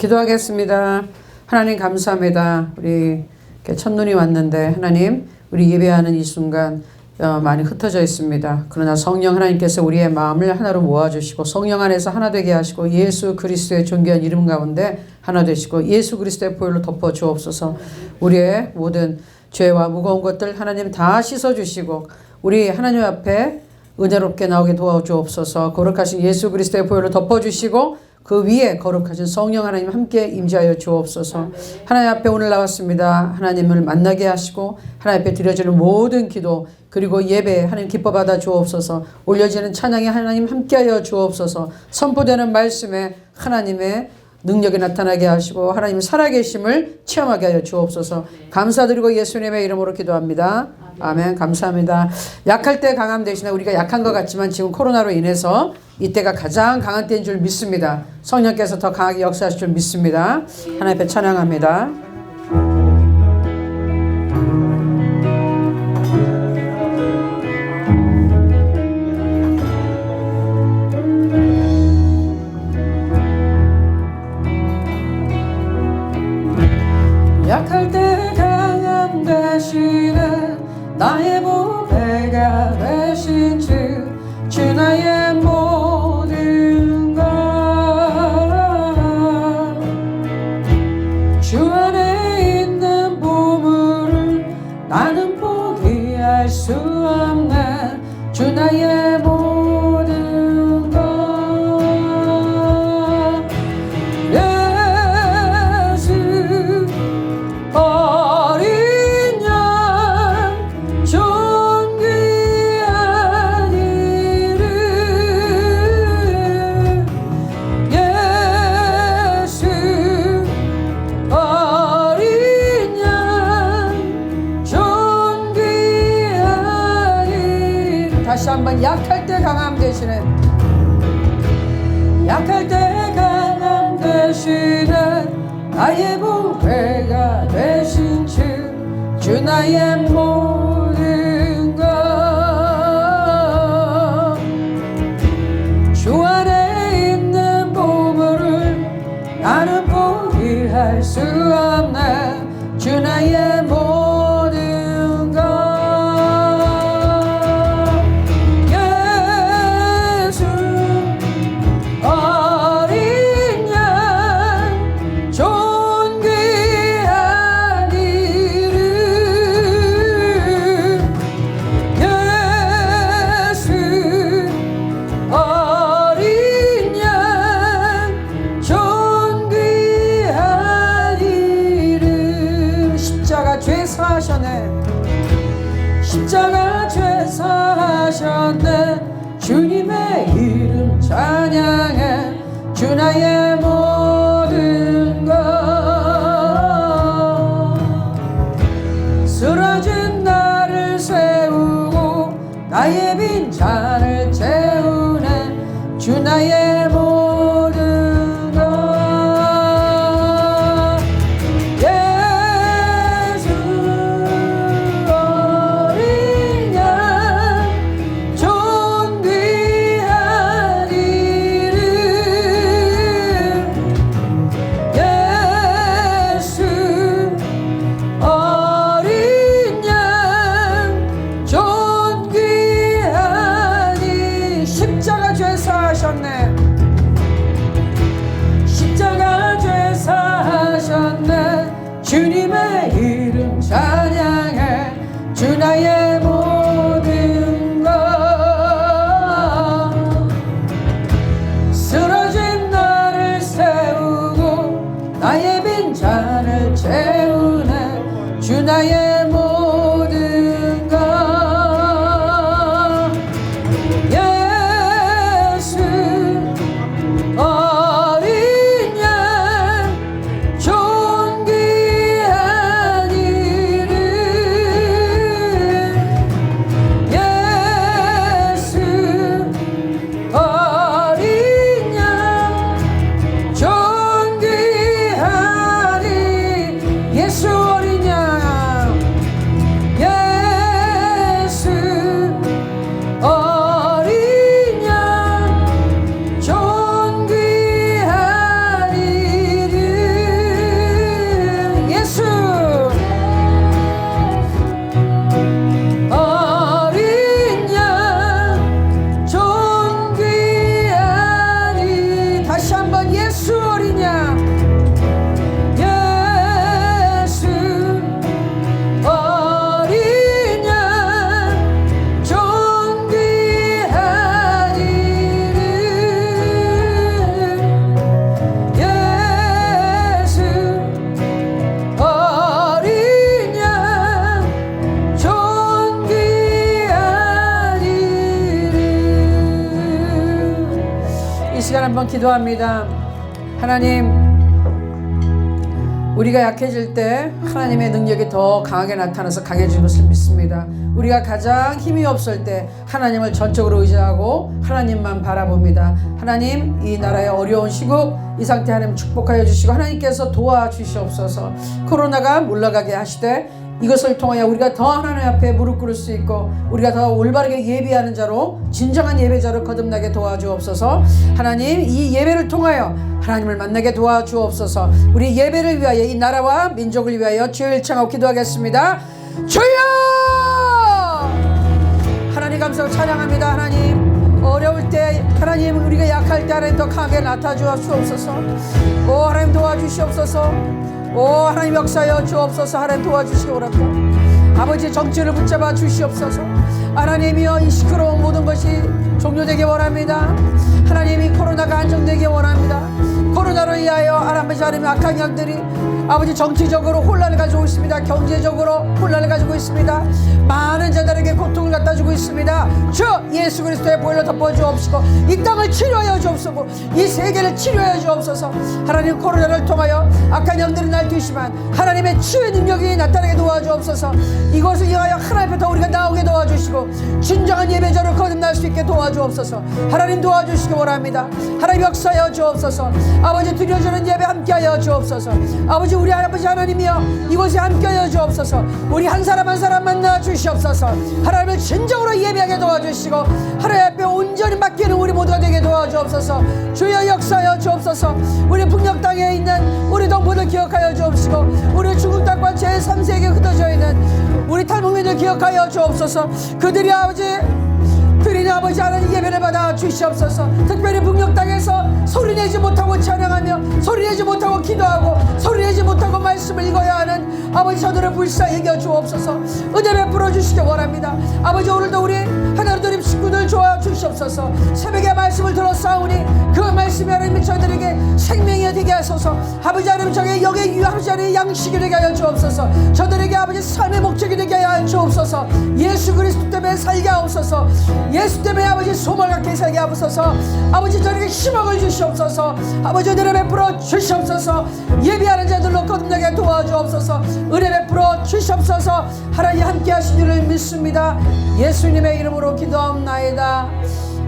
기도하겠습니다. 하나님 감사합니다. 우리 첫눈이 왔는데 하나님 우리 예배하는 이 순간 어, 많이 흩어져 있습니다. 그러나 성령 하나님께서 우리의 마음을 하나로 모아주시고 성령 안에서 하나 되게 하시고 예수 그리스도의 존귀한 이름 가운데 하나 되시고 예수 그리스도의 보혈로 덮어 주옵소서 우리의 모든 죄와 무거운 것들 하나님 다 씻어주시고 우리 하나님 앞에 은혜롭게 나오게 도와주옵소서 거룩하신 예수 그리스도의 보혈로 덮어주시고 그 위에 거룩하신 성령 하나님 함께 임재하여 주옵소서. 하나님 앞에 오늘 나왔습니다. 하나님을 만나게 하시고 하나님 앞에 드려지는 모든 기도 그리고 예배 하나님 기뻐 받아 주옵소서. 올려지는 찬양에 하나님 함께하여 주옵소서. 선포되는 말씀에 하나님의 능력이 나타나게 하시고 하나님 살아계심을 체험하게 하여 주옵소서. 감사드리고 예수님의 이름으로 기도합니다. 아멘. 감사합니다. 약할 때 강함 대신에 우리가 약한 것 같지만 지금 코로나로 인해서 이때가 가장 강한 때인 줄 믿습니다. 성령께서 더 강하게 역사하실 줄 믿습니다. 하나님 앞에 찬양합니다. 포기 사하셨네. 십자가 죄 사하셨네. 주님의 이름 찬양해. 주 나의 모든 것. 쓰러진 나를 세우고 나의 빈잔 Cüneyt 기도합니다. 하나님, 우리가 약해질 때 하나님의 능력이 더 강하게 나타나서 강해지는 것을 믿습니다. 우리가 가장 힘이 없을 때 하나님을 전적으로 의지하고 하나님만 바라봅니다. 하나님, 이 나라의 어려운 시국, 이 상태 하나님 축복하여 주시고 하나님께서 도와주시옵소서 코로나가 물러가게 하시되 이것을 통하여 우리가 더 하나님 앞에 무릎 꿇을 수 있고 우리가 더 올바르게 예배하는 자로 진정한 예배자로 거듭나게 도와주옵소서. 하나님 이 예배를 통하여 하나님을 만나게 도와주옵소서. 우리 예배를 위하여 이 나라와 민족을 위하여 주여 일창하고 기도하겠습니다. 주여! 하나님 감사하고 찬양합니다. 하나님 어려울 때 하나님 우리가 약할 때 하나님 더 강하게 나타주옵소서. 오 하나님 도와주시옵소서 오 하나님 역사여 주옵소서 하나님 원합니다 아버지 정치를 붙잡아 주시옵소서 하나님이여 이 시끄러운 모든 것이 종료되기 원합니다 하나님이 코로나가 안정되기 원합니다 코로나로 인하여 아버지 하나님 악한 영들이 아버지 정치적으로 혼란을 가지고 있습니다. 경제적으로 혼란을 가지고 있습니다. 많은 자들에게 고통을 갖다 주고 있습니다. 주 예수 그리스도의 보혈로 덮어 주옵시고 이 땅을 치료하여 주옵소서. 이 세계를 치료하여 주옵소서. 하나님 코로나를 통하여 악한 영들은 날뛰지만 하나님의 치유의 능력이 나타나게 도와주옵소서. 이것을 위하여 하나님 앞에 더 우리가 나오게 도와주시고 진정한 예배자로 거듭날 수 있게 도와주옵소서. 하나님 도와주시기 원합니다. 하나님 역사여 주옵소서. 아버지 드려주는 예배 함께하여 주옵소서. 아버지 우리 아버지 하나님이여 이곳에 함께하여 주옵소서. 우리 한 사람 한 사람 만나 주시옵소서. 하나님을 진정으로 예배하게 도와주시고 하나님 앞에 온전히 맡기는 우리 모두가 되게 도와주옵소서. 주여 역사여 주옵소서. 우리 북녘 땅에 있는 우리 동포들 기억하여 주옵시고 우리 중국 땅과 제3세계에 흩어져 있는 우리 탈북민들 기억하여 주옵소서. 그들이 아버지 드리는 아버지 하나님 예배를 받아 주시옵소서. 특별히 북녘 땅에서 소리내지 못하고 찬양하며 소리내지 못하고 기도하고 소리내지 못하고 말씀을 읽어야 하는 아버지 저들을 불쌍히 여겨 주옵소서. 은혜 베풀어 주시기 원합니다. 아버지 오늘도 우리 하나님 식 좋아 주시옵소서. 새벽에 말씀을 들었사오니 그 말씀이 하나님 저들에게 생명이 되게 하소서. 아버지 하나님 저게 여기 아버지 하나님 양식이 되게 하여 주옵소서. 저들에게 아버지 삶의 목적이 되게 하여 주옵소서. 예수 그리스도 때문에 살게 하옵소서. 예수 때문에 아버지 소망 갖게 살게 하옵소서. 아버지 저에게 희망을 주시옵소서. 아버지 은혜를 베풀어 주시옵소서. 예비하는 자들로 거듭나게 도와주옵소서. 은혜 베풀어 주시옵소서. 하나님 함께 하신 줄을 믿습니다. 예수님의 이름으로 기도합나이다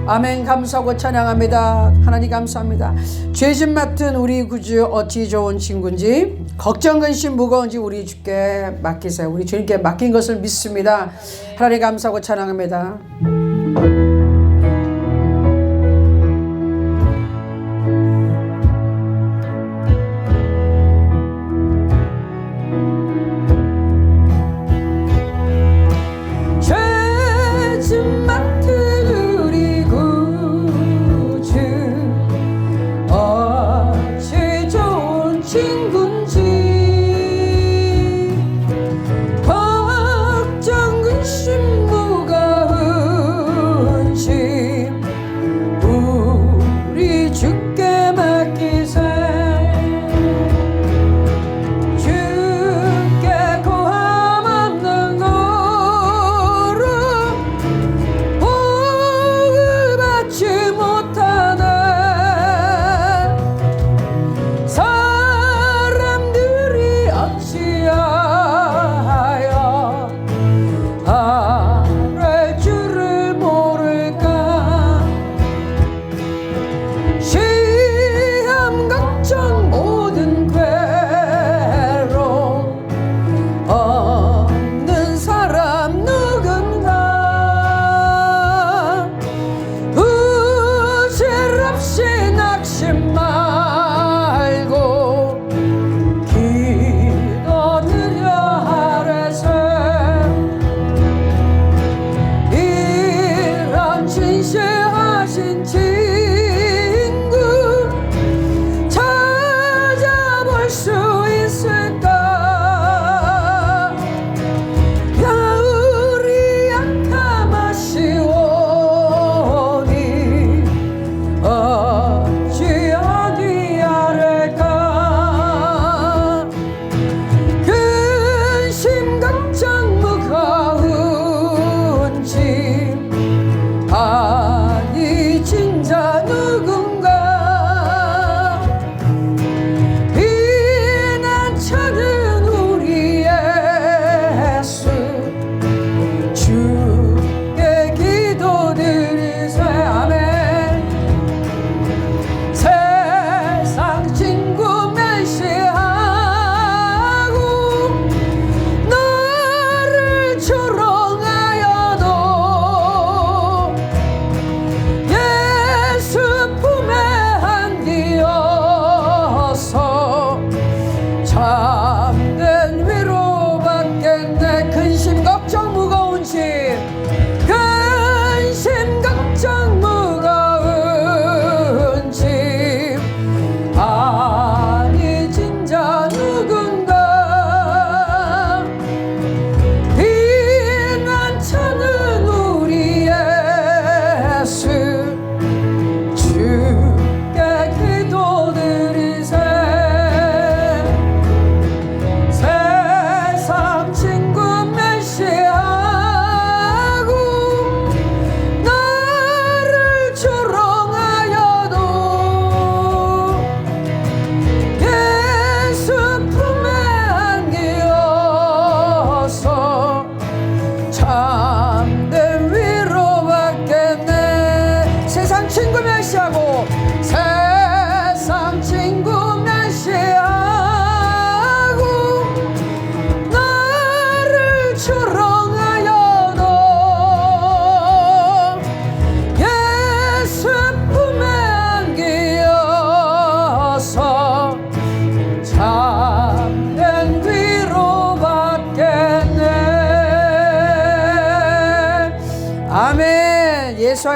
아멘. 감사하고 찬양합니다. 하나님 감사합니다. 죄짐 맡은 우리 구주 어찌 좋은 친구인지 걱정 근심 무거운지 우리 주께 맡기세요. 우리 주님께 맡긴 것을 믿습니다. 하나님 감사하고 찬양합니다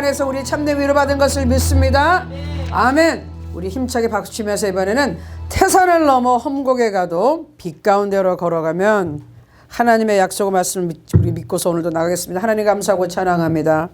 안에서 우리 참된 위로받은 것을 믿습니다. 아멘. 우리 힘차게 박수치면서 이번에는 태산을 넘어 험곡에 가도 빛 가운데로 걸어가면 하나님의 약속의 말씀을 우리 믿고서 오늘도 나가겠습니다. 하나님 감사하고 찬양합니다.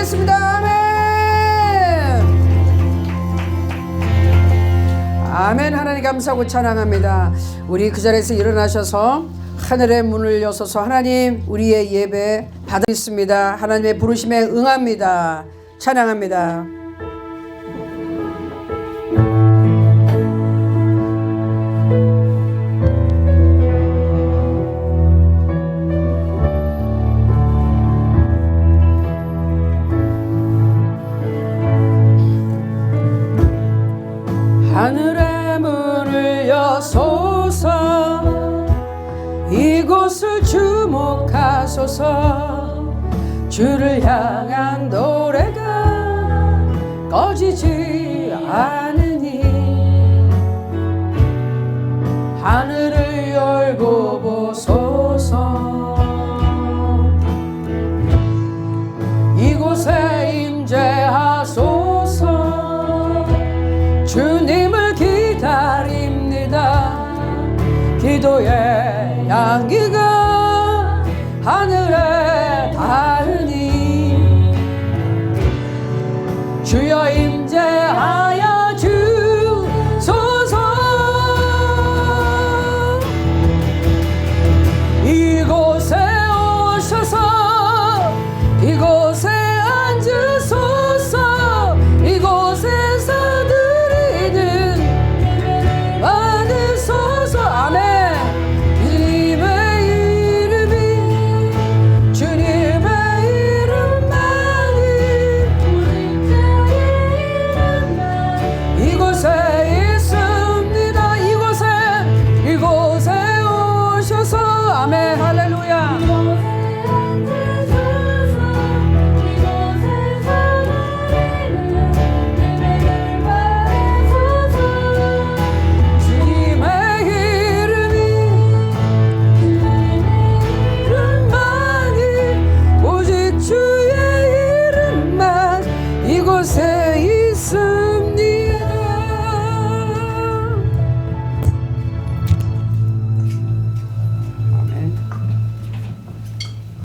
드리겠습니다. 아멘. 아멘. 하나님 감사하고 찬양합니다. 우리 그 자리에서 일어나셔서 하늘의 문을 여소서 하나님 우리의 예배 받으십니다. 하나님의 부르심에 응합니다. 찬양합니다. 주목하소서 이곳을 주목하소서. 주를 향한 노래가 꺼지지 않으니 하늘을 열고 보소서. 기도의 향기가 하늘